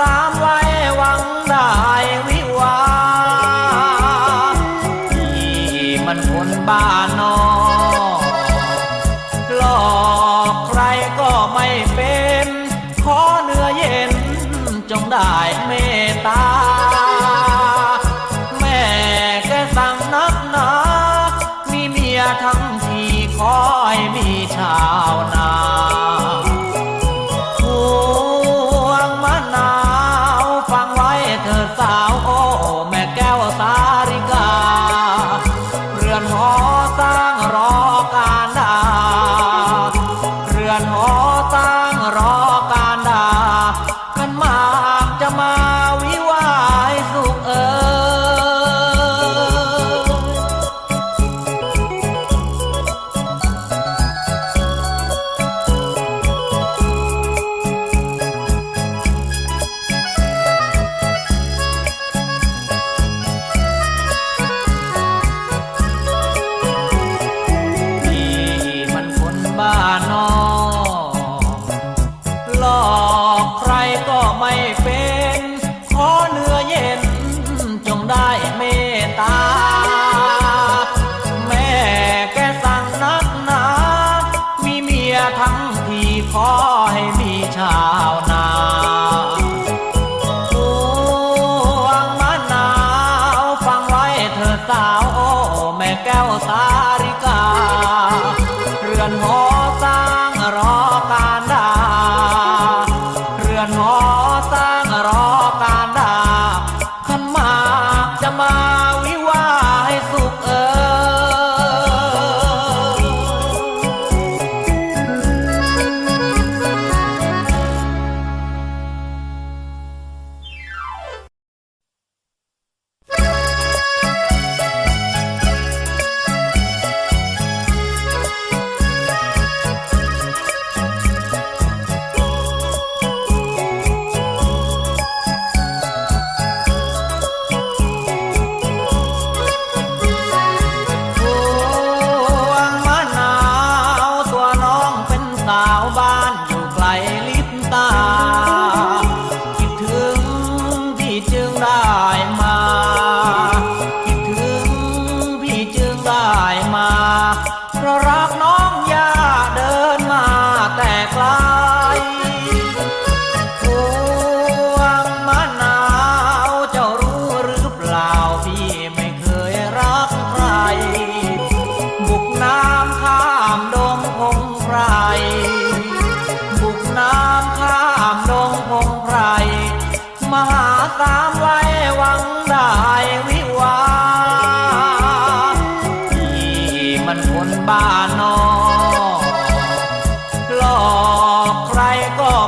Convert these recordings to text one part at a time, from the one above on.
ตามไว้หวังได้วิวาที่มันคนบ้านนอหลอกใครก็ไม่เป็น ขอเนื้อเย็นจงได้เมตตา แม่แกสั่งนักหนา มีมีทั้งที่คอยมีชาวนา อตั้งรอ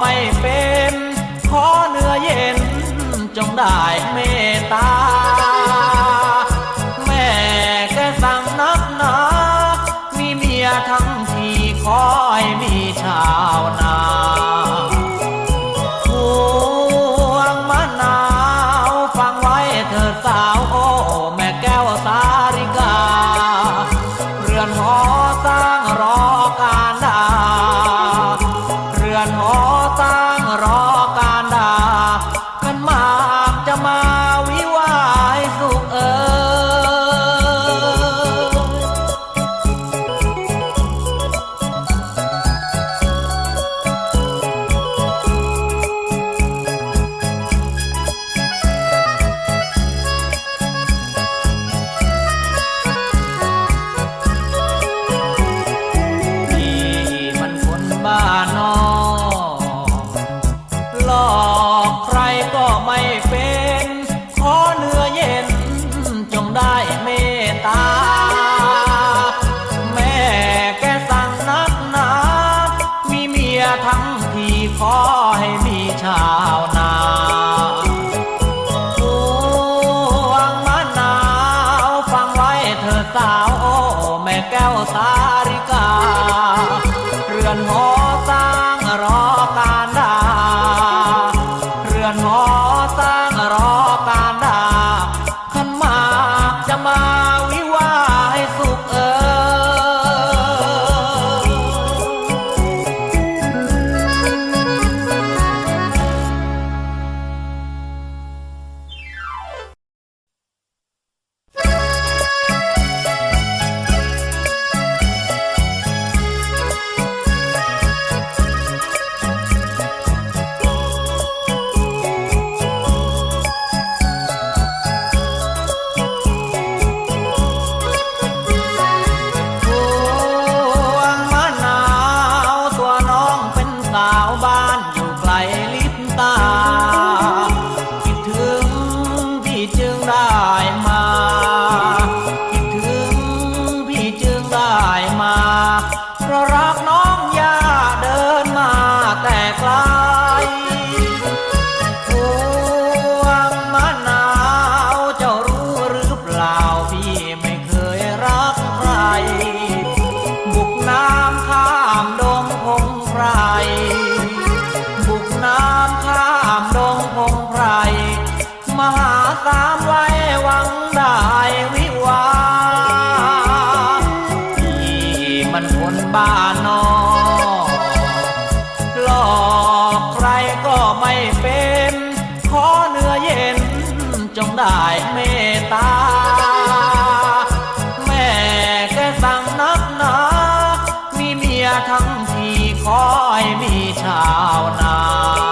ไม่ ริกา อยมีชาวนา